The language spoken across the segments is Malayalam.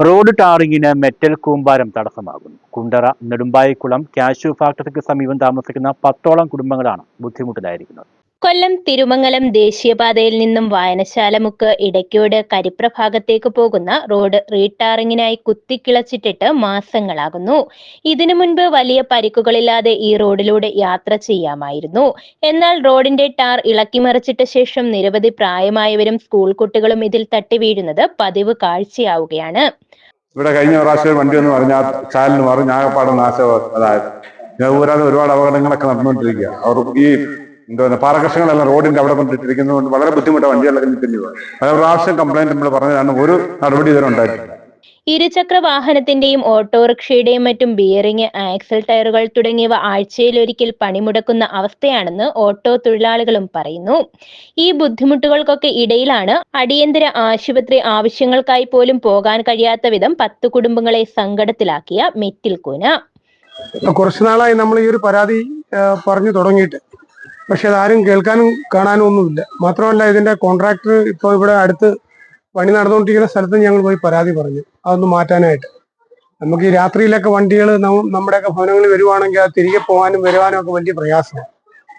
റോഡ് ടാറിങ്ങിന് മെറ്റൽ കൂമ്പാരം തടസ്സമാകുന്നു. കുണ്ടറ നെടുമ്പായിക്കുളം കാഷ്യൂ ഫാക്ടറിക്ക് സമീപം താമസിക്കുന്ന പത്തോളം കുടുംബങ്ങളാണ് ബുദ്ധിമുട്ടിലായിരിക്കുന്നത്. കൊല്ലം തിരുമംഗലം ദേശീയപാതയിൽ നിന്നും വായനശാലമുക്ക് ഇടയ്ക്കോട് കരിപ്ര ഭാഗത്തേക്ക് പോകുന്ന റോഡ് റീടാറിങ്ങിനായി കുത്തിക്കിളച്ചിട്ടിട്ട് മാസങ്ങളാകുന്നു. ഇതിനു മുൻപ് വലിയ പരിക്കുകളില്ലാതെ ഈ റോഡിലൂടെ യാത്ര ചെയ്യാമായിരുന്നു. എന്നാൽ റോഡിന്റെ ടാർ ഇളക്കിമറിച്ചിട്ട ശേഷം നിരവധി പ്രായമായവരും സ്കൂൾ കുട്ടികളും ഇതിൽ തട്ടി വീഴുന്നത് പതിവ് കാഴ്ചയാവുകയാണ്. ഇവിടെ കഴിഞ്ഞ പ്രാവശ്യം വണ്ടി എന്ന് പറഞ്ഞാൽ ചാലിന് മറിഞ്ഞ് നാശം അതായത് ഇത് ഒരുപാട് അപകടങ്ങളൊക്കെ നടന്നുകൊണ്ടിരിക്കുക അവർ ഈ എന്താ പറയുക പാറകർഷങ്ങളെല്ലാം റോഡിന്റെ അവിടെ കൊണ്ടിട്ടിരിക്കുന്നത് കൊണ്ട് വളരെ ബുദ്ധിമുട്ടാണ് വണ്ടികളൊക്കെ നിൽക്കുന്നത് പല പ്രാവശ്യം കംപ്ലൈന്റ് നമ്മൾ പറഞ്ഞതാണ് ഒരു നടപടി ഇതുവരെ ഉണ്ടായിട്ടില്ല. ഇരുചക്ര വാഹനത്തിന്റെയും ഓട്ടോറിക്ഷയുടെയും മറ്റും ബിയറിംഗ് ആക്സൽ ടയറുകൾ തുടങ്ങിയവ ആഴ്ചയിലൊരിക്കൽ പണിമുടക്കുന്ന അവസ്ഥയാണെന്ന് ഓട്ടോ തൊഴിലാളികളും പറയുന്നു. ഈ ബുദ്ധിമുട്ടുകൾക്കൊക്കെ ഇടയിലാണ് അടിയന്തര ആശുപത്രി ആവശ്യങ്ങൾക്കായി പോലും പോകാൻ കഴിയാത്ത വിധം പത്ത് കുടുംബങ്ങളെ സങ്കടത്തിലാക്കിയ മെറ്റിൽ കൂന കുറച്ചു നാളായി നമ്മൾ ഈ ഒരു പരാതി പറഞ്ഞു തുടങ്ങിയിട്ട്. പക്ഷെ അതാരും കേൾക്കാനും കാണാനും ഒന്നുമില്ല. മാത്രമല്ല ഇതിന്റെ കോൺട്രാക്ടർ ഇപ്പോൾ ഇവിടെ അടുത്ത് പണി നടന്നുകൊണ്ടിരിക്കുന്ന സ്ഥലത്ത് ഞങ്ങൾ പോയി പരാതി പറഞ്ഞു. അതൊന്ന് മാറ്റാനായിട്ട്. നമുക്ക് ഈ രാത്രിയിലൊക്കെ വണ്ടികൾ നമ്മുടെയൊക്കെ ഭവനങ്ങളിൽ വരുവാണെങ്കിൽ അത് തിരികെ പോകാനും വരുവാനും ഒക്കെ വലിയ പ്രയാസമാണ്.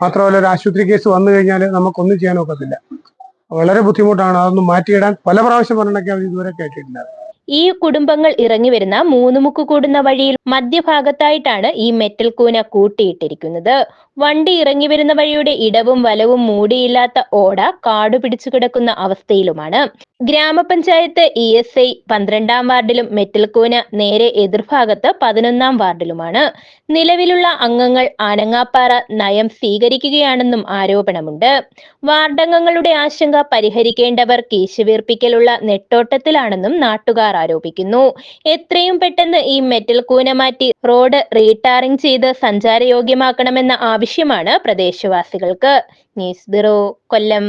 മാത്രമല്ല ഒരു ആശുപത്രി കേസ് വന്നു കഴിഞ്ഞാൽ നമുക്കൊന്നും ചെയ്യാനൊക്കത്തില്ല. വളരെ ബുദ്ധിമുട്ടാണ്. അതൊന്ന് മാറ്റിയിടാൻ പല പ്രാവശ്യം പറഞ്ഞൊക്കെ അവർ ഇതുവരെ കേട്ടിട്ടില്ല. ഈ കുടുംബങ്ങൾ ഇറങ്ങി വരുന്ന മൂന്നുമുക്ക് കൂടുന്ന വഴിയിൽ മധ്യഭാഗത്തായിട്ടാണ് ഈ മെറ്റൽ കൂന കൂട്ടിയിട്ടിരിക്കുന്നത്. വണ്ടി ഇറങ്ങി വരുന്ന വഴിയുടെ ഇടവും വലവും മൂടിയില്ലാത്ത ഓട കാടു പിടിച്ചു കിടക്കുന്ന അവസ്ഥയിലുമാണ്. ഗ്രാമപഞ്ചായത്ത് ഇ എസ് ഐ പന്ത്രണ്ടാം വാർഡിലും മെറ്റൽ കൂന നേരെ എതിർഭാഗത്ത് പതിനൊന്നാം വാർഡിലുമാണ്. നിലവിലുള്ള അംഗങ്ങൾ ആനങ്ങാപ്പാറ നയം സ്വീകരിക്കുകയാണെന്നും ആരോപണമുണ്ട്. വാർഡംഗങ്ങളുടെ ആശങ്ക പരിഹരിക്കേണ്ടവർ കീശുവീർപ്പിക്കലുള്ള നെട്ടോട്ടത്തിലാണെന്നും നാട്ടുകാർ ആരോപിക്കുന്നു. എത്രയും പെട്ടെന്ന് ഈ മെറ്റൽ കൂന മാറ്റി റോഡ് റീടാറിംഗ് ചെയ്ത് സഞ്ചാരയോഗ്യമാക്കണമെന്ന ആവശ്യമാണ് പ്രദേശവാസികൾക്ക്. News bureau Kollam.